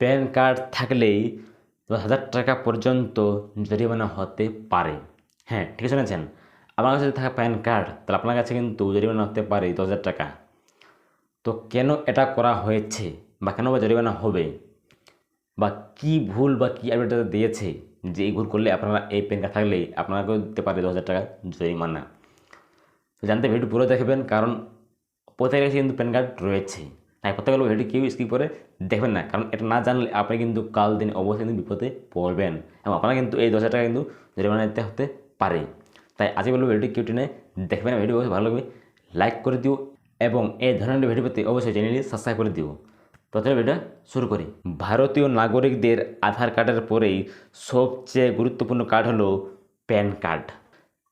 Pan card থাকলেই দশ হাজার টাকা পর্যন্ত জরিমানা হতে পারে। হ্যাঁ ঠিক শুনেছেন। আপনার কাছে যদি থাকে প্যান কার্ড, তাহলে আপনার কাছে কিন্তু জরিমানা হতে পারে দশ হাজার টাকা। তো কেন এটা করা হয়েছে বা কেন বা জরিমানা হবে? বা কি ভুল বা কী আপডেট দিয়েছে যে এই ভুল করলে আপনারা এই প্যান কার্ড থাকলে আপনাকেও দিতে পারে দশ হাজার টাকা জরিমানা? তো জানতে ভিডিও পুরো দেখবেন, কারণ প্রত্যেকের কাছে কিন্তু প্যান কার্ড রয়েছে। তাই প্রত্যেকের ভিডিও কেউ স্কিপ করে দেখবেন না কারণ এটা না জানলে আপনি কিন্তু কাল দিন অবশ্যই কিন্তু বিপদে পড়বেন এবং আপনারা কিন্তু এই দশ টাকা কিন্তু জরিমানা দিতে হতে পারে তাই আজকে বলব ভিডিও কেউ টেনে দেখবেন না ভিডিও অবশ্যই ভালো লাগবে, লাইক করে দিও এবং এই ধরনের ভিডিও পেতে অবশ্যই চ্যানেলটি সাবস্ক্রাইব করে দিও। প্রথমে ভিডিও শুরু করি ভারতীয় নাগরিকদের আধার কার্ডের পরেই সবচেয়ে গুরুত্বপূর্ণ কার্ড হলো প্যান কার্ড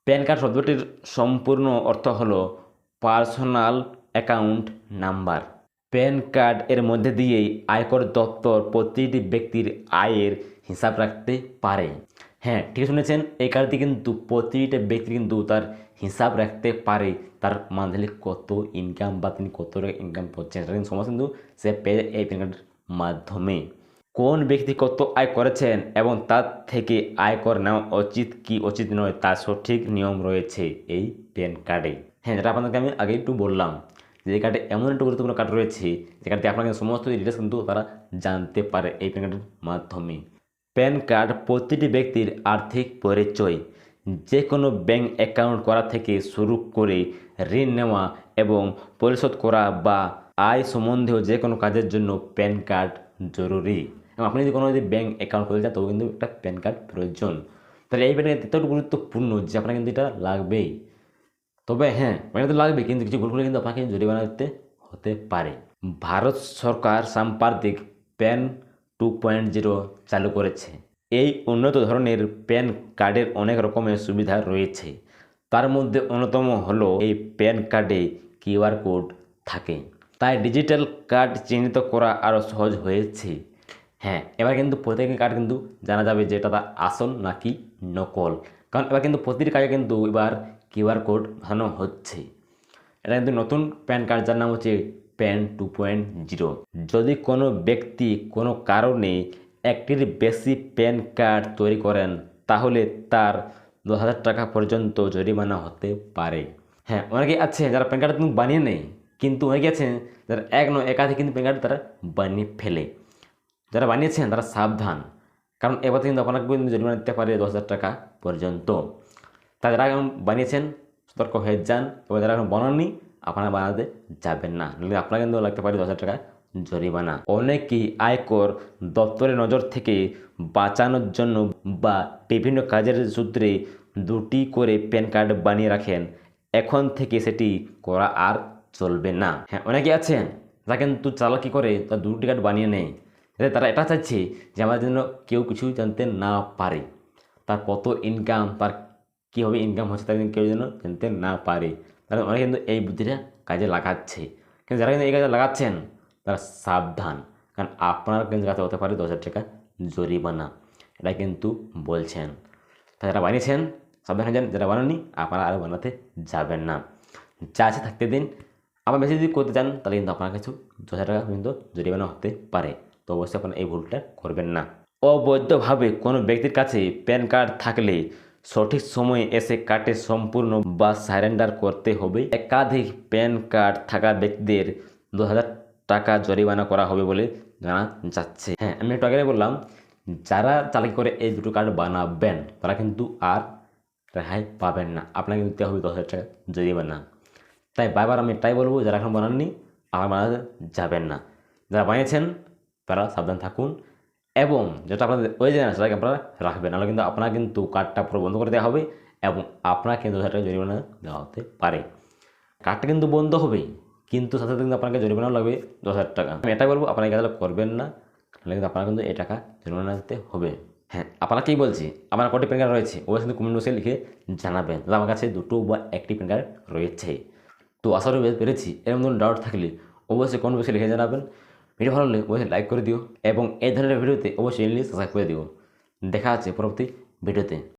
প্যান কার্ড শব্দটির সম্পূর্ণ অর্থ হলো personal account number PAN card এর মধ্যে দিয়েই আয়কর দপ্তর প্রতিটি ব্যক্তির আয়ের হিসাব রাখতে পারে। হ্যাঁ ঠিক শুনেছেন, এই কার্ডটি কিন্তু প্রতিটা ব্যক্তি কিন্তু তার হিসাব রাখতে পারে। তার মান্থলি কত ইনকাম বা তিনি কত টাকা ইনকাম করছেন সেটা কিন্তু সমস্ত কিন্তু সে পেয়ে এই প্যান কার্ডের মাধ্যমে। কোন ব্যক্তি কত আয় করেছেন এবং তার থেকে আয়কর নেওয়া উচিত কি উচিত নয়, তার সঠিক নিয়ম রয়েছে এই প্যান কার্ডে। হ্যাঁ যেটা আপনাদেরকে আমি আগে একটু বললাম। যে কার্ডে এমন একটা গুরুত্বপূর্ণ কার্ড রয়েছে, যে কার্ডে আপনাকে সমস্ত ডিটেলস কিন্তু তারা জানতে পারে এই প্যান কার্ডের মাধ্যমে। প্যান কার্ড প্রতিটি ব্যক্তির আর্থিক পরিচয় যে কোনো ব্যাংক অ্যাকাউন্ট করা থেকে শুরু করে ঋণ নেওয়া এবং পরিশোধ করা বা আয় সম্বন্ধীয় যে কোনো কাজের জন্য প্যান কার্ড জরুরি। এবং আপনি যদি কোনো যদি ব্যাঙ্ক অ্যাকাউন্ট খুলতে চান তবে কিন্তু একটা প্যান কার্ড প্রয়োজন। তাহলে এই প্যান কার্ড এতটা গুরুত্বপূর্ণ যে আপনার কিন্তু এটা লাগবেই। তবে হ্যাঁ প্যান তো লাগবে কিন্তু কিছু ভুল কিন্তু আপনাকে জরিমানা দিতে হতে পারে। ভারত সরকার সাম্প্রতিক প্যান টু পয়েন্ট জিরো চালু করেছে। এই উন্নত ধরনের প্যান কার্ডের অনেক রকমের সুবিধা রয়েছে। তার মধ্যে অন্যতম হলো এই প্যান কার্ডে কিউআর কোড থাকে। তাই ডিজিটাল কার্ড চিহ্নিত করা আরও সহজ হয়েছে। হ্যাঁ এবার কিন্তু প্রত্যেকের কার্ড কিন্তু জানা যাবে যে এটা তার আসল নাকি নকল। কারণ এবার কিন্তু প্রতিটি কার্ডে কিন্তু এবার কিউআর কোড বানানো হচ্ছে। এটা কিন্তু নতুন প্যান কার্ড, যার নাম হচ্ছে প্যান টু পয়েন্ট জিরো। যদি কোনো ব্যক্তি কোনো কারণে একটির বেশি প্যান কার্ড তৈরি করেন, তাহলে তার দশ হাজার টাকা পর্যন্ত জরিমানা হতে পারে। হ্যাঁ অনেকে আছে যারা প্যান কার্ড কিন্তু বানিয়ে নেয় কিন্তু অনেকে আছেন যারা এক নয় একাধিক কিন্তু প্যান কার্ড তারা বানিয়ে ফেলে। যারা বানিয়েছেন তারা সাবধান, কারণ এবার কিন্তু আপনাকে কিন্তু জরিমানা দিতে পারে দশ হাজার টাকা পর্যন্ত। তা যারা এখন বানিয়েছেন, সতর্ক হয়ে যান এবং যারা এখন বানাননি, আপনারা বানাতে যাবেন না। নাহলে আপনার কিন্তু লাগতে পারে দশ হাজার টাকা জরিমানা। অনেকেই আয়কর দপ্তরের নজর থেকে বাঁচানোর জন্য বা বিভিন্ন কাজের সূত্রে দুটি করে প্যান কার্ড বানিয়ে রাখেন। এখন থেকে সেটি করা আর চলবে না। হ্যাঁ অনেকে আছেন যা কিন্তু চালাকি করে তার দুটি কার্ড বানিয়ে নেয়। যাতে তারা এটা চাচ্ছে যে আমাদের জন্য কেউ কিছু জানতে না পারে। তার কত ইনকাম তার কীভাবে ইনকাম হচ্ছে তাদের কেউ যেন জানতে না পারে। তারা অনেকে কিন্তু এই বুদ্ধিটা কাজে লাগাচ্ছে। কিন্তু যারা কিন্তু এই কাজে লাগাচ্ছেন, তারা সাবধান। কারণ আপনার কিন্তু কাছে হতে পারে দশ হাজার টাকা জরিমানা। এটা কিন্তু বলছেন। তা যারা বানিয়েছেন, সাবধান যান। যারা বানাননি, আপনারা আরও বানাতে যাবেন না। যা আছে থাকতে দিন। আবার বেশি যদি করতে চান, তাহলে কিন্তু আপনার কাছে দশ হাজার টাকা কিন্তু জরিমানা হতে পারে। তো অবশ্যই আপনারা এই ভুলটা করবেন না। অবৈধভাবে কোনো ব্যক্তির কাছে প্যান কার্ড থাকলে সঠিক সময়ে এসে কার্ডে সম্পূর্ণ বা সারেন্ডার করতে হবে। একাধিক প্যান কার্ড থাকা ব্যক্তিদের দু হাজার টাকা জরিমানা করা হবে বলে জানা যাচ্ছে। হ্যাঁ আমি একটু আগে বললাম, যারা চালাকি করে এই দুটো কার্ড বানাবেন, তারা কিন্তু আর রেহাই পাবেন না। আপনাকে দিতে হবে দশ হাজার টাকা জরিমানা। তাই বারবার আমি এটাই বলব, যারা এখন বানাননি আমার বানাতে যাবেন না। যারা বানিয়েছেন, তারা সাবধান থাকুন। এবং যেটা আপনাদের ওই জায়গা সেটাকে আপনারা রাখবেন। নাহলে কিন্তু আপনার কিন্তু কার্ডটা পুরো বন্ধ করে দেওয়া হবে এবং আপনার কিন্তু হাজার টাকা জরিমানা দেওয়া হতে পারে। কার্ডটা কিন্তু বন্ধ হবে কিন্তু সাথে সাথে কিন্তু আপনাকে জরিমানাও লাগবে দশ হাজার টাকা। আমি এটাই বলব এই কাজটা করবেন না তাহলে কিন্তু আপনার কিন্তু এই টাকা জরিমানা দিতে হবে। হ্যাঁ আপনারা কী বলছি, আমার কটি প্যান কার্ড রয়েছে ওই কিন্তু কমেন্ট বক্সে লিখে জানাবেন। তাহলে আমার কাছে দুটো বা একটি প্যান কার্ড রয়েছে। তো আশা করি পেরেছি। এরকম ধরুন ডাউট থাকলে অবশ্যই কোন বক্সে লিখে জানাবেন। ভিডিও ভালো লাগলে অবশ্যই লাইক করে দিও এবং এই ধরনের ভিডিওতে অবশ্যই সাবস্ক্রাইব করে দিও। দেখা আছে পরবর্তী ভিডিওতে।